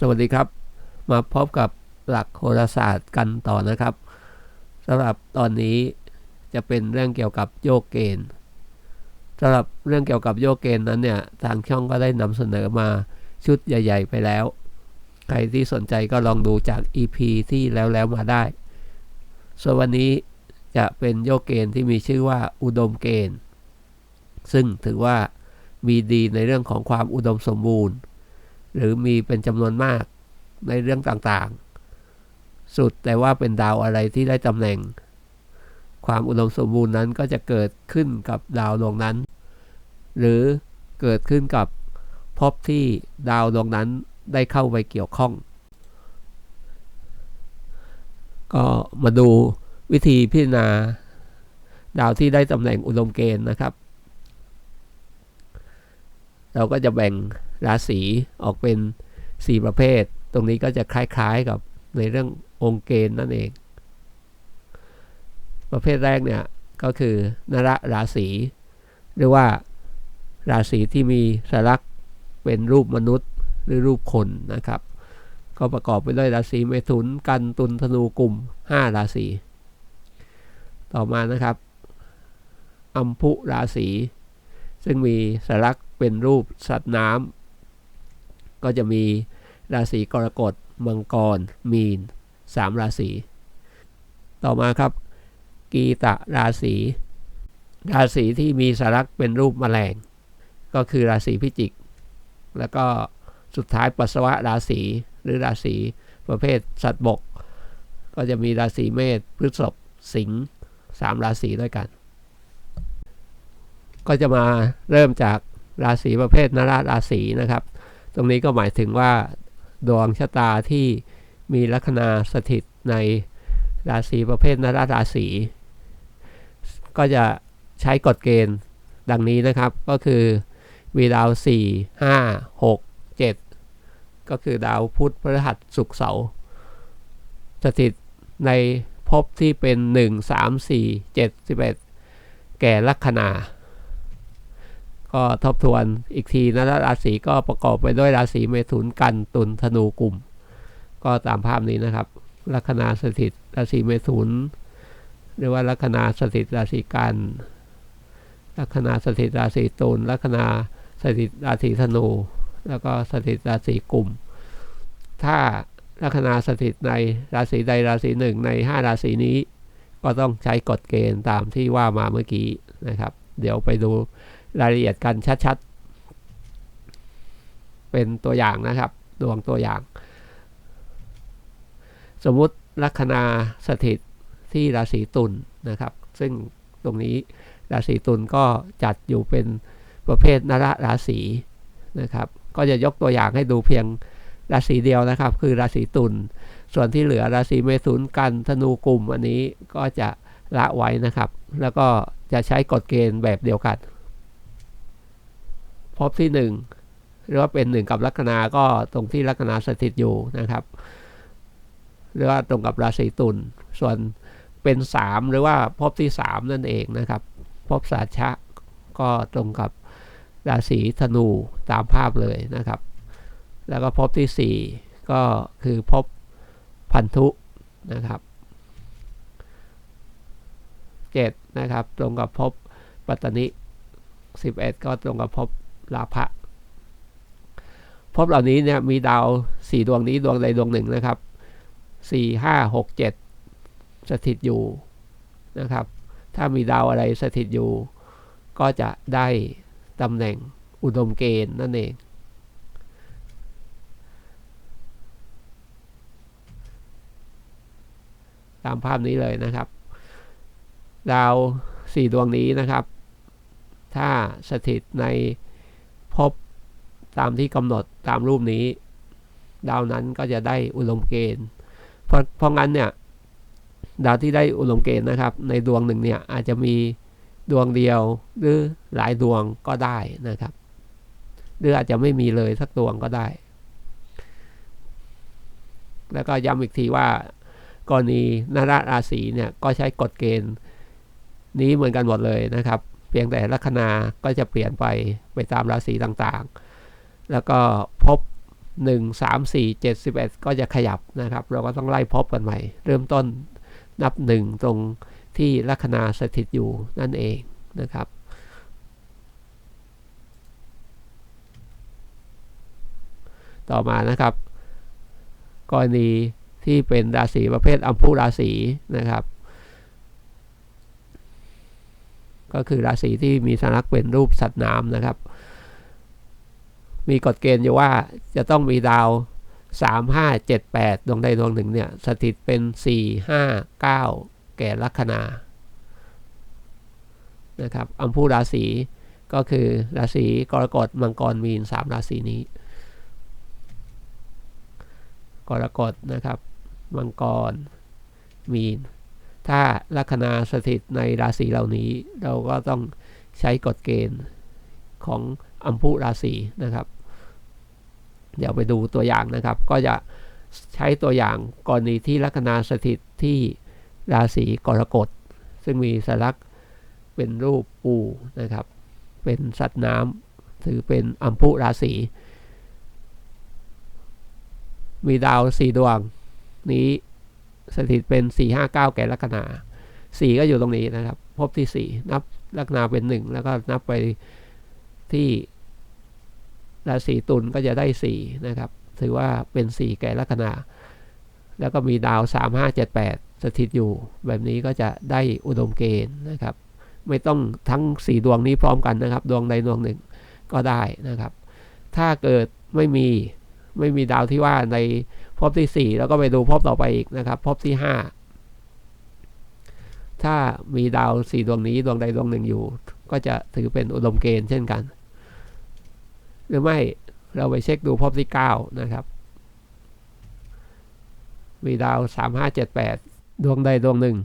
สวัสดีครับ มาพบกับหลักโหราศาสตร์กันต่อนะครับสำหรับตอนนี้จะเป็นเรื่องเกี่ยวกับโยกเกณฑ์สำหรับเรื่องเกี่ยวกับโยกเกณฑ์นั้นเนี่ยทางช่องก็ได้นำเสนอมาชุดใหญ่ ๆ ไปแล้ว ใครที่สนใจก็ลองดูจาก EP ที่แล้วแล้วมาได้ ส่วนวันนี้จะเป็นโยกเกณฑ์ที่มีชื่อว่าอุดมเกณฑ์ ซึ่งถือว่ามีดีในเรื่องของความอุดมสมบูรณ์ หรือมีเป็นจำนวนมากในเรื่องต่างๆ สุดแต่ว่าเป็นดาวอะไรที่ได้ตำแหน่ง ความอุดมสมบูรณ์นั้นก็จะเกิดขึ้นกับดาวดวงนั้น หรือเกิดขึ้นกับพบที่ดาวดวงนั้นได้เข้าไปเกี่ยวข้อง ก็มาดูวิธีพิจารณา ดาวที่ได้ตำแหน่งอุดมเกณฑ์นะครับ เราก็จะแบ่ง ราศีออกเป็น 4 ประเภท ตรงนี้ก็จะคล้ายๆกับในเรื่ององค์เกณฑ์นั่นเอง ประเภทแรกเนี่ยก็คือนรราศีหรือว่าราศีที่มีสลักเป็นรูปมนุษย์หรือรูปคนนะครับ ก็ประกอบไปด้วยราศีเมถุนกันตุลธนูกลุ่ม 5 ราศีต่อมานะครับอัมพุราศีซึ่งมีสลักเป็นรูปสัตว์น้ำ ก็จะมีราศีกรกฎมังกร มีน 3 ราศี ต่อมาครับ กีตะราศี ราศีที่มีสลักเป็นรูปแมลง ก็คือราศีพิจิก แล้วก็สุดท้ายปัสสาวะราศีหรือราศีประเภทสัตว์บก ก็จะมีราศีเมษพฤษภสิงห์สามราศีด้วยกัน ก็จะมาเริ่มจากราศีประเภทนราราศีนะครับ ตรงนี้ก็หมายถึงว่า ดวงชะตาที่มีลัคนาสถิตในราศีประเภทนราราศีก็จะใช้กฎเกณฑ์ดังนี้นะครับก็คือมีดาว 4 5 6 7 ก็คือดาวพุธพฤหัสศุกร์เสาร์สถิตในภพที่เป็น 1 3 4 7 11 แก่ลัคนา ก็ทบทวนอีกทีนะราศีก็ประกอบไปด้วยราศีเมถุนกันตุลธนูกลุ่ม ก็ตามภาพนี้นะครับ ลัคนาสถิตราศีเมถุนหรือว่าลัคนาสถิตราศีกันลัคนาสถิตราศีตุลลัคนาสถิตราศีธนู แล้วก็สถิตราศีกุมถ้าลัคนาสถิตในราศีใดราศีหนึ่งใน 5 ราศีนี้ ก็ต้องใช้กฎเกณฑ์ตามที่ว่ามาเมื่อกี้นะครับ เดี๋ยวไปดู รายละเอียดกันชัดๆ เป็นตัวอย่างนะครับ ดวงตัวอย่าง สมมุติลัคนาสถิตที่ราศีตุลนนะครับ ซึ่งตรงนี้ราศีตุลก็จัดอยู่เป็นประเภทนรราศีนะครับ ก็จะยกตัวอย่างให้ดูเพียงราศีเดียวนะครับ คือราศีตุล ส่วนที่เหลือราศีเมถุนกันธนูกลุ่มอันนี้ก็จะละไว้นะครับ แล้วก็จะใช้กฎเกณฑ์แบบเดียวกัน พบที่ 1 หรือว่าเป็น1กับลัคนาก็ตรงที่ลัคนาสถิตอยู่นะครับ หรือว่าตรงกับราศีตุลส่วนเป็น 3 หรือว่าพบที่ 3 นั่นเองนะครับพบสาชะก็ตรงกับราศีธนูตามภาพเลยนะครับ แล้วก็พบที่ 4 ก็คือพบพันธุนะครับ7นะครับ ตรงกับพบปัตตนิ11 ก็ตรงกับพ บลาภะพบเหล่านี้เนี่ยมีดาว4ดวงนี้ดวงใดดวงหนึ่งนะครับ4 5 6 7สถิตอยู่นะครับ ถ้ามีดาวอะไรสถิตอยู่ ก็จะได้ตำแหน่งอุดมเกณฑ์นั่นเอง ตามภาพนี้เลยนะครับ ดาวสี่ดวงนี้นะครับ ถ้าสถิตใน ตามที่กำหนดตามรูปนี้ ดาวนั้นก็จะได้อุดมเกณฑ์ เพราะเพราะงั้นเนี่ยดาวที่ได้อุดมเกณฑ์นะครับ ในดวงหนึ่งเนี่ยอาจจะมีดวงเดียวหรือหลายดวงก็ได้นะครับ หรืออาจจะไม่มีเลยสักดวงก็ได้ แล้วก็ย้ำอีกทีว่ากรณีนราราศีเนี่ยก็ใช้กฎเกณฑ์ นี้เหมือนกันหมดเลยนะครับ เพียงแต่ลัคนาก็จะเปลี่ยนไปไปตามราศีต่างๆ แล้วก็พบ 1 3 4 7 11 ก็จะขยับนะครับ เราก็ต้องไล่พบกันใหม่ เริ่มต้นนับ 1 ตรงที่ลัคนาสถิตอยู่นั่นเองนะครับต่อมานะครับ กรณีที่เป็นราศีประเภทอัมพุราศีนะครับ ก็คือราศีที่มีสัญลักษณ์เป็นรูปสัตว์น้ำนะครับ มีกฎเกณฑ์อยู่ว่าจะต้องมีดาว 3 5 7 8 ดวงใดดวงหนึ่งเนี่ย สถิตเป็น 4 5 9 แก่ลัคนานะครับอัมพูราศีก็คือราศีกรกฎมังกรมีนสามราศีนี้ กรกฎนะครับ มังกรมีน ถ้าลัคนาสถิตในราศีเหล่านี้ เราก็ต้องใช้กฎเกณฑ์ของอัมพุราศีนะครับ เดี๋ยวไปดูตัวอย่างนะครับ ก็จะใช้ตัวอย่างกรณีที่ลัคนาสถิตที่ราศีกรกฎ ซึ่งมีสลักษณ์เป็นรูปปูนะครับ เป็นสัตว์น้ำถือเป็นอัมพุราศี มีดาวสี่ดวง นี้สถิตเป็นสี่ห้าเก้าแก่ลัคนาสี่ก็อยู่ตรงนี้นะครับ พบที่สี่นับลัคนาเป็นหนึ่งแล้วก็นับไปที่ ราศีตุลก็จะได้สี่นะครับ ถือว่าเป็นสี่แก่ลัคนา แล้วก็มีดาวสามห้าเจ็ดแปดสถิตอยู่ แบบนี้ก็จะได้อุดมเกณฑ์นะครับ ไม่ต้องทั้งสี่ดวงนี้พร้อมกันนะครับ ดวงใดดวงหนึ่งก็ได้นะครับ ถ้าเกิดไม่มีไม่มีดาวที่ว่าในภพที่ 4 แล้วก็ไปดูภพต่อไปอีกนะครับภพที่ 5 ถ้ามีดาวสี่ดวงนี้ดวงใดดวงหนึ่งอยู่ ก็จะถือเป็นอุดมเกณฑ์เช่นกัน หรือไม่เราไปเช็คดูภพที่ 9 นะครับ มีดาว 3 5 7 8 ดวงใดดวงหนึ่ง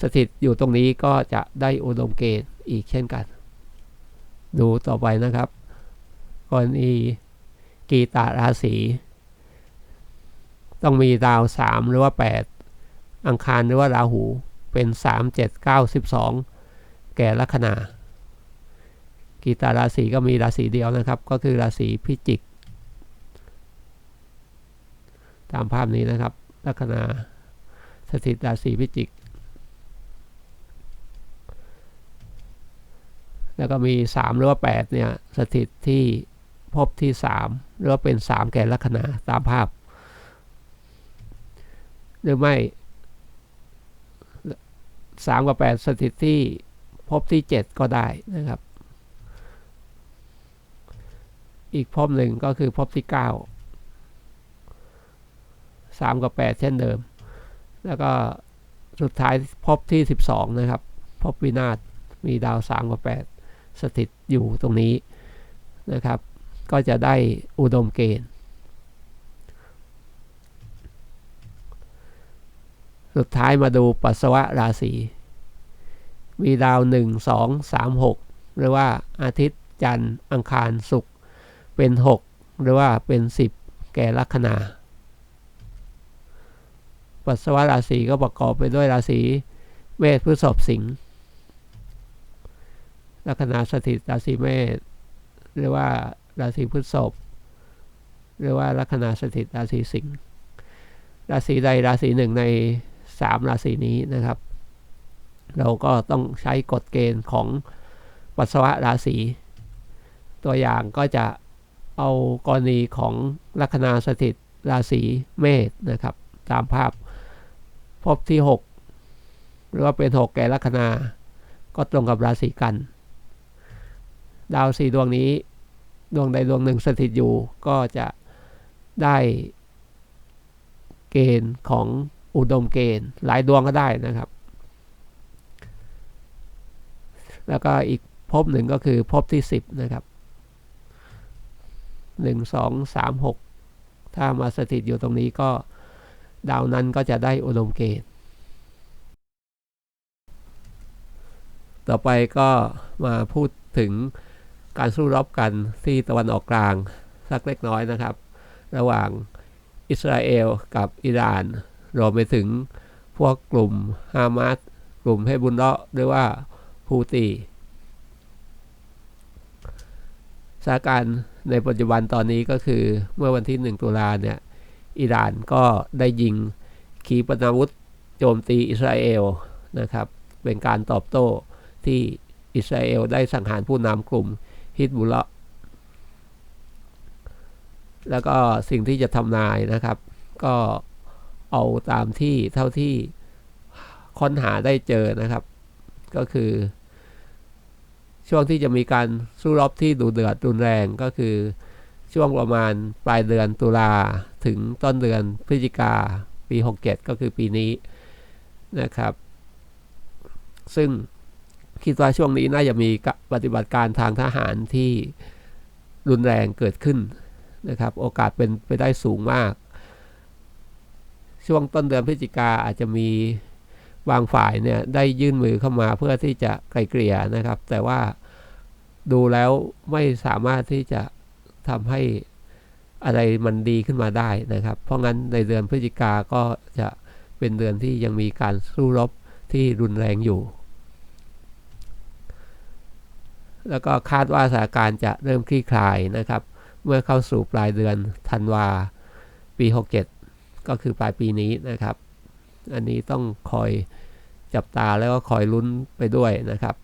สถิตอยู่ตรงนี้ก็จะได้อุดมเกณฑ์อีกเช่นกัน ดูต่อไปนะครับกรณีกีตาราศี ต้องมีดาว 3 หรือว่า 8 อังคารหรือว่าราหูเป็น 3 7 9 12 แก่ลัคนา กีตาราศีก็มีราศีเดียวนะครับ ก็คือราศีพิจิก ตามภาพนี้นะครับ ลัคนาสถิตราศีพิจิก แล้วก็มี 3 หรือว่า8เนี่ยสถิตที่พบที่ 3 หรือว่าเป็น 3 แก่ลัคนาตามภาพ หรือไม่3กับ8สถิตที่พบที่ 7 ก็ได้นะครับ อีกพบหนึ่งก็คือพบที่ 9 3 กับ 8 เช่นเดิม แล้วก็สุดท้ายพบที่ 12 นะครับพบวินาศมีดาว 3 กับ 8 สถิตอยู่ตรงนี้นะครับ ก็จะได้อุดมเกณฑ์ สุดท้ายมาดูปัสสาวะราศีมีดาว 1 2 3 6 หรือว่าอาทิตย์จันทร์อังคารศุกร์ เป็น 6 หรือว่าเป็น 10 แก่ลัคนา ปัสสาวะราศีก็ประกอบไปด้วยราศีเมษพฤษภสิงห์ลัคนาสถิตราศีเมษหรือว่าราศีพฤษภหรือว่าลัคนาสถิตราศีสิงห์ราศีใดราศีหนึ่งในสามราศีนี้นะครับ เราก็ต้องใช้กฎเกณฑ์ของปัสสาวะราศีตัวอย่างก็จะ เอากรณีของลัคนาสถิตราศีเมษนะครับ ตามภาพพบที่ 6 หรือว่าเป็น 6 แก่ลัคนา ก็ตรงกับราศีกัน ดาวสี่ดวงนี้ ดวงใดดวงหนึ่งสถิตอยู่ก็จะได้เกณฑ์ของอุดมเกณฑ์หลายดวงก็ได้นะครับ แล้วก็อีกภพหนึ่งก็คือภพที่ 10 นะครับ 1 2 3 6 ถ้ามาสถิตอยู่ตรงนี้ก็ดาวนั้นก็จะได้อุดมเกณฑ์ ต่อไปก็มาพูดถึงการสู้รบกันที่ตะวันออกกลาง สักเล็กน้อยนะครับ ระหว่างอิสราเอลกับอิหร่านรวมไปถึงพวกกลุ่มฮามาสกลุ่มเฮบุนเลาะหรือว่าฮูตี สถานการณ์ในปัจจุบันตอนนี้ก็คือเมื่อวันที่ 1 ตุลาเนี่ยอิหร่านก็ได้ยิงขีปนาวุธโจมตีอิสราเอลนะครับ เป็นการตอบโต้ที่อิสราเอลได้สังหารผู้นำกลุ่มฮิตบุลละแล้วก็สิ่งที่จะทำนายนะครับ ก็เอาตามที่เท่าที่ค้นหาได้เจอนะครับ ก็คือ ช่วงที่จะมีการสู้รบที่ดูเดือดรุนแรงก็คือช่วงประมาณปลายเดือนตุลาถึงต้นเดือนพฤศจิกาปี 67 ก็คือปีนี้นะครับ ซึ่งคิดว่าช่วงนี้น่าจะมีปฏิบัติการทางทหารที่รุนแรงเกิดขึ้นนะครับ โอกาสเป็นไปได้สูงมาก ช่วงต้นเดือนพฤศจิกาอาจจะมี บางฝ่ายเนี่ยได้ยื่นมือเข้ามาเพื่อที่จะไกลเกลี่ยนะครับ แต่ว่าดูแล้วไม่สามารถที่จะทำให้อะไรมันดีขึ้นมาได้นะครับ เพราะงั้นในเดือนพฤศจิกาก็จะเป็นเดือนที่ยังมีการสู้รบที่รุนแรงอยู่ แล้วก็คาดว่าสถานการณ์จะเริ่มคลี่คลายนะครับ เมื่อเข้าสู่ปลายเดือนธันวาปี 67 ก็คือปลายปีนี้นะครับ อันนี้ต้องคอยจับตาแล้วก็คอยลุ้นไปด้วยนะครับ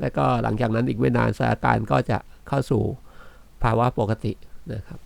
และก็หลังจากนั้นอีกไม่นานสถานการณ์ก็จะเข้าสู่ภาวะปกตินะครับ